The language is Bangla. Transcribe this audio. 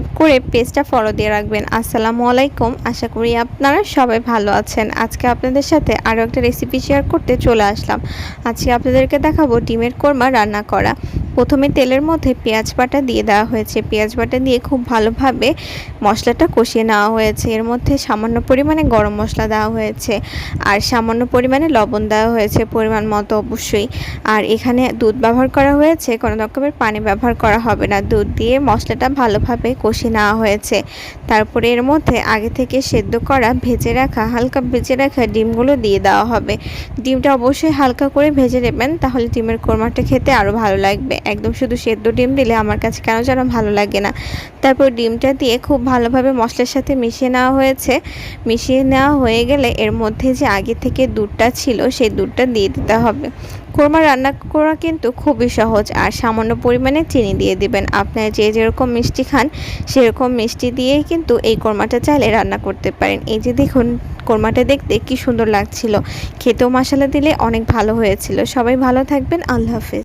সাবস্ক্রাইব করে পেজটা ফলো দিয়ে রাখবেন। আসসালামু আলাইকুম। আশা করি আপনারা সবাই ভালো আছেন। আজকে আপনাদের সাথে আরও একটা রেসিপি শেয়ার করতে চলে আসলাম। আজকে আপনাদেরকে দেখাবো ডিমের কোরমা রান্না করা। প্রথমে তেলের মধ্যে পেঁয়াজ বাটা দিয়ে দেওয়া হয়েছে। পেঁয়াজ বাটা দিয়ে খুব ভালোভাবে মশলাটা কষিয়ে নেওয়া হয়েছে। এর মধ্যে সামান্য পরিমাণে গরম মশলা দেওয়া হয়েছে আর সামান্য পরিমাণে লবণ দেওয়া হয়েছে পরিমাণ মতো অবশ্যই। আর এখানে দুধ ব্যবহার করা হয়েছে, কোনো রকমের পানি ব্যবহার করা হবে না। দুধ দিয়ে মশলাটা ভালোভাবে কষিয়ে নেওয়া হয়েছে। তারপরে এর মধ্যে আগে থেকে সেদ্ধ করা ভেজে রাখা, হালকা ভেজে রাখা ডিমগুলো দিয়ে দেওয়া হবে। ডিমটা অবশ্যই হালকা করে ভেজে নেবেন, তাহলে ডিমের কোরমাটা খেতে আরও ভালো লাগবে। একদম শুধু সেদ্ধ ডিম দিলে আমার কাছে কেন যেন ভালো লাগে না। তারপর ডিমটা দিয়ে খুব ভালোভাবে মশলার সাথে মিশিয়ে নেওয়া হয়েছে। মিশিয়ে নেওয়া হয়ে গেলে এর মধ্যে যে আগে থেকে দুধটা ছিল সেই দুধটা দিয়ে দিতে হবে। কোরমা রান্না করা কিন্তু খুবই সহজ আর সামান্য পরিমাণে চিনি দিয়ে দিবেন। আপনারা যে যেরকম মিষ্টি খান সেরকম মিষ্টি দিয়েই কিন্তু এই কোরমাটা চাইলে রান্না করতে পারেন। এই যে দেখুন কোরমাটা দেখতে কি সুন্দর লাগছিল। খেতেও মশলা দিলে অনেক ভালো হয়েছিল। সবাই ভালো থাকবেন। আল্লাহ হাফেজ।